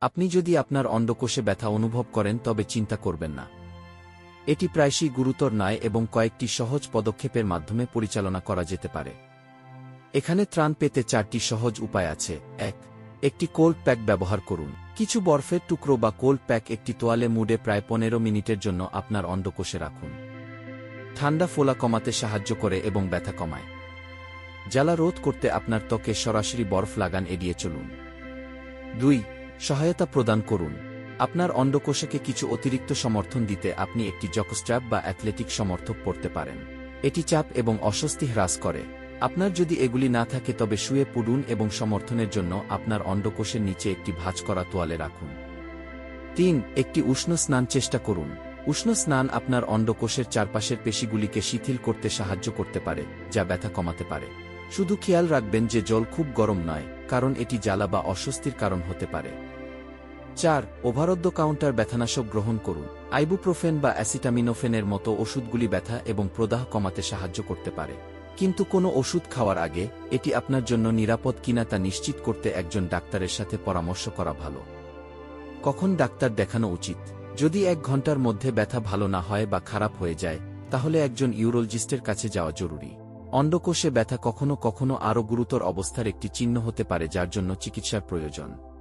আপনি যদি আপনার অন্ডকোষে ব্যথা অনুভব করেন, তবে চিন্তা করবেন না। এটি প্রায়শই গুরুতর নয় এবং কয়েকটি সহজ পদক্ষেপের মাধ্যমে পরিচালনা করা যেতে পারে। এখানে ত্রাণ পেতে চারটি সহজ উপায় আছে। এক, একটি কোল্ড প্যাক ব্যবহার করুন। কিছু বরফের টুকরো বা কোল্ড প্যাক একটি তোয়ালে মুডে প্রায় পনেরো মিনিটের জন্য আপনার অন্ডকোষে রাখুন। ঠান্ডা ফোলা কমাতে সাহায্য করে এবং ব্যথা কমায়। জ্বালা রোধ করতে আপনার ত্বকে সরাসরি বরফ লাগান এড়িয়ে চলুন। দুই সহায়তা প্রদান করুন। আপনার অন্ডকোষকে কিছু অতিরিক্ত সমর্থন দিতে আপনি একটি জকস্ট্র্যাপ বা অ্যাথলেটিক সমর্থক পড়তে পারেন। এটি চাপ এবং অস্বস্তি হ্রাস করে। আপনার যদি এগুলি না থাকে তবে শুয়ে পুডুন এবং সমর্থনের জন্য আপনার অন্ডকোষের নিচে একটি ভাঁজ করা তোয়ালে রাখুন। তিন, একটি উষ্ণ স্নান চেষ্টা করুন। উষ্ণ স্নান আপনার অন্ডকোষের চারপাশের পেশিগুলিকে শিথিল করতে সাহায্য করতে পারে, যা ব্যথা কমাতে পারে। শুধু খেয়াল রাখবেন যে জল খুব গরম নয়, কারণ এটি জ্বালা বা অস্বস্তির কারণ হতে পারে। চার ওভারদ্য কাউন্টার ব্যথানাশক গ্রহণ করুন। আইবুপ্রোফেন বা অ্যাসিটামিনোফেনের মতো ওষুধগুলি ব্যথা এবং প্রদাহ কমাতে সাহায্য করতে পারে। কিন্তু কোনো ওষুধ খাওয়ার আগে, এটি আপনার জন্য নিরাপদ কিনা তা নিশ্চিত করতে একজন ডাক্তারের সাথে পরামর্শ করা ভালো। কখন ডাক্তার দেখানো উচিত? যদি এক ঘণ্টার মধ্যে ব্যথা ভালো না হয় বা খারাপ হয়ে যায়, তাহলে একজন ইউরোলজিস্টের কাছে যাওয়া জরুরি। অন্ডকোষে ব্যথা কখনো কখনো আরও গুরুতর অবস্থার একটি চিহ্ন হতে পারে যার জন্য চিকিৎসার প্রয়োজন।